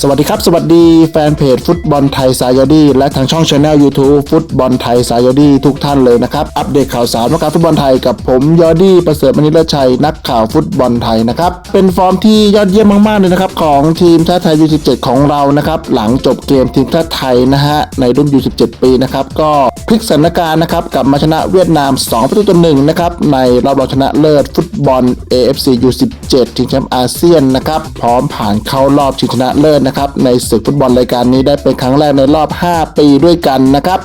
สวัสดีครับ สวัสดีแฟนเพจฟุตบอลไทยสายดีและทางช่องช anel YouTube ฟุตบอลไทยสายดีทุกท่านเลยนะครับ อัปเดตข่าวสารวงการฟุตบอลไทยกับผมยอดี้ประเสริฐมณิรชัยนักข่าวฟุตบอลไทยนะครับ เป็นฟอร์มที่ยอดเยี่ยมมากๆเลยนะครับ ของทีมชาติไทย U17 ของเรานะครับ หลังจบเกมทีมชาติไทยนะฮะในรุ่น U17 ปีนะครับก็ พลิกสถานการณ์นะครับกลับมาชนะเวียดนาม 2 ประตูต่อหนึ่งนะครับในรอบรองชนะเลิศฟุตบอล AFC U17 ชิงแชมป์อาเซียนนะครับพร้อมผ่านเข้ารอบชิงชนะเลิศนะครับในศึกฟุตบอลรายการนี้ได้เป็นครั้งแรกในรอบ 5 ปีด้วยกันนะครับ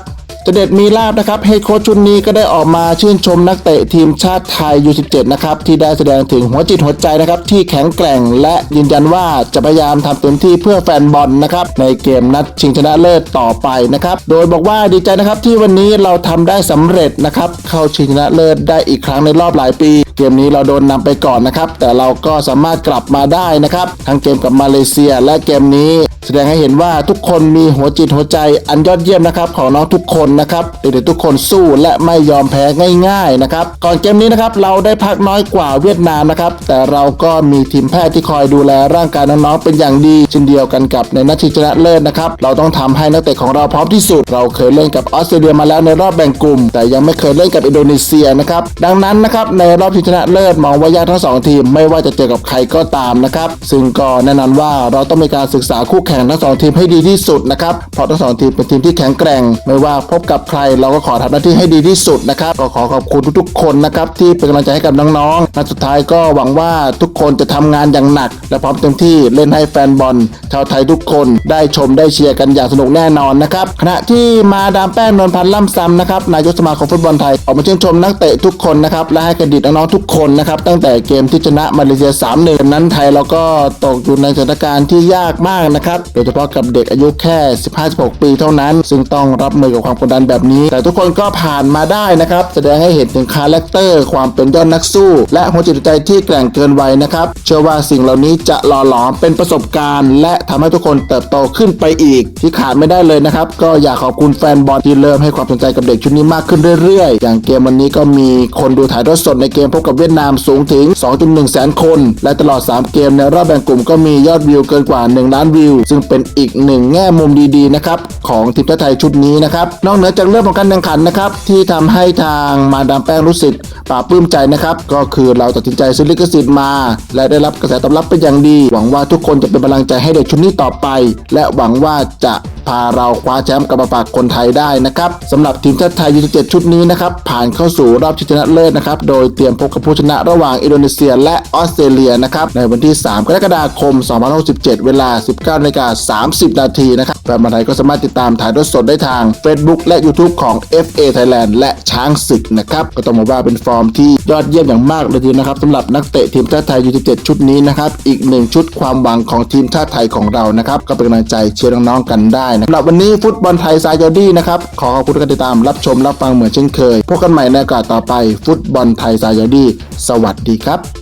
จเด็ดมีลาบนะครับเฮดโค้ชชุดนี้ก็ได้ออกมาชื่นชมนักเตะทีมชาติไทย U17 นะครับที่ได้แสดงถึงหัวจิตหัวใจนะครับที่แข็งแกร่ง และยืนยันว่าจะพยายามทำเต็มที่เพื่อแฟนบอลนะครับในเกมนัดชิงชนะเลิศต่อไปนะครับโดยบอกว่าดีใจนะครับที่วันนี้เราทำได้สำเร็จนะครับเข้าชิงชนะเลิศได้อีกครั้งในรอบหลายปี เกมนี้เราโดนนำไปก่อนนะครับแต่เราก็สามารถกลับมาได้นะครับทั้งเกมกับมาเลเซีย และเกมนี้ ดงให้เห็นว่าทุกคนมีหัวจิตหัวใจอันยอดเยี่ยมนะครับของน้องทุกคนนะครับเด็กๆทุกคนสู้และไม่ยอมแพ้ง่ายๆนะครับก่อนเกมนี้นะครับเราได้พักน้อยกว่าเวียดนามนะครับแต่เราก็มีทีมแพทย์ที่คอยดูแลร่างกายน้องๆเป็นอย่างดีเช่นเดียวกันกับในนัดชิงชนะเลิศนะครับเราต้องทำให้นักเตะของเราพร้อมที่สุด เราเคยเล่นกับออสเตรเลียมาแล้วในรอบแบ่งกลุ่ม แต่ยังไม่เคยเล่นกับอินโดนีเซียนะครับดังนั้นนะครับในรอบชิงชนะเลิศมองว่ายากทั้งสองทีม ไม่ว่าจะเจอกับใครก็ตามนะครับซึ่งก็แน่นอนว่าเราต้องมีการศึกษาคู่แข่งทั้งสองทีมให้ดีที่สุดนะครับเพราะทั้งสองทีมเป็นทีมที่แข็งแกร่ง ไม่ว่าพบกับใครเราก็ขอทำหน้าที่ให้ดีที่สุดนะครับก็ขอขอบคุณทุกๆ คนนะครับที่เป็นกำลังใจให้กับน้องๆนัดสุดท้ายก็หวังว่าทุกคนจะทำงานอย่างหนัก และพร้อมเต็มที่เล่นให้แฟนบอลชาวไทยทุกคนได้ชมได้เชียร์กันอย่างสนุกแน่นอนนะครับขณะที่มาดามแป้งนวลพันธ์ล่ำซ้ำนะครับนายกสมาคมฟุตบอลไทยออกมาชื่นชมนักเตะทุกคนนะครับและให้เครดิตน้องๆทุกคนนะครับตั้งแต่เกมที่ชนะมาเลเซีย3-1นั้นไทยเราก็ตกอยู่ในสถานการณ์ที่ยากมากนะครับโดยเฉพาะกับเด็กอายุแค่ 15-16 ปีเท่านั้น ซึ่งต้องรับมือกับความกดดันแบบนี้ แต่ทุกคนก็ผ่านมาได้นะครับ แสดงให้เห็นถึงคาแรคเตอร์ ความเป็นยอดนักสู้ และหัวจิตใจที่แกร่งเกินวัยนะครับ เชื่อว่าสิ่งเหล่านี้จะหล่อหลอมเป็นประสบการณ์ และทำให้ทุกคนเติบโตขึ้นไปอีก ที่ขาดไม่ได้เลยนะครับ ก็อยากขอบคุณแฟนบอลที่เริ่มให้ความสนใจกับเด็กชุดนี้มากขึ้นเรื่อยๆ อย่างเกมวันนี้ก็มีคนดูถ่ายทอดสดในเกมพบกับเวียดนามสูงถึง 2.1 แสนคน และตลอด 3 เกมในรอบแบ่งกลุ่มก็มียอดวิวเกินกว่า 1 ล้านวิวซึ่งเป็นอีกหนึ่งแง่มุมดีๆนะครับของทีมชาติไทยชุดนี้นะครับนอกเหนือจากเรื่องของการแข่งขันนะครับที่ทำให้ทางมาดามแป้งรู้สึกปลาบปลื้มใจนะครับก็คือเราตัดสินใจซื้อลิขสิทธิ์มา และได้รับกระแสตอบรับเป็นอย่างดี หวังว่าทุกคนจะเป็นกำลังใจให้เด็กชุดนี้ต่อไป และหวังว่าจะพาเราคว้าแชมป์กลับมาฝากคนไทยได้นะครับสำหรับทีมชาติไทย U17 ชุดนี้นะครับผ่านเข้าสู่รอบชิงชนะเลิศนะครับโดยเตรียมพบกับผู้ชนะระหว่างอินโดนีเซีย และออสเตรเลียนะครับในวันที่ 3 กรกฎาคม 2067 เวลา 19นาฬิกา30 นาทีนะครับแฟนบอลไทยก็สามารถติดตามถ่ายทอดสดได้ทาง Facebook และ YouTube ของ FA Thailand และช้างศึกนะครับก็ต้องบอกว่าเป็นฟอร์มที่ยอดเยี่ยมอย่างมากเลยทีเดียวนะครับสำหรับนักเตะทีมชาติไทย U17 ชุดนี้นะครับอีกหนึ่งชุดความหวังของทีมชาติไทยของเรานะครับก็เป็นกำลังใจเชียร์น้องๆกันได้สำหรับวันนี้ฟุตบอลไทยสายยอดี้นะครับ ขอขอบคุณการติดตามรับชมรับฟังเหมือนเช่นเคย พบกันใหม่ในโอกาสต่อไปฟุตบอลไทยสายยอดี้สวัสดีครับ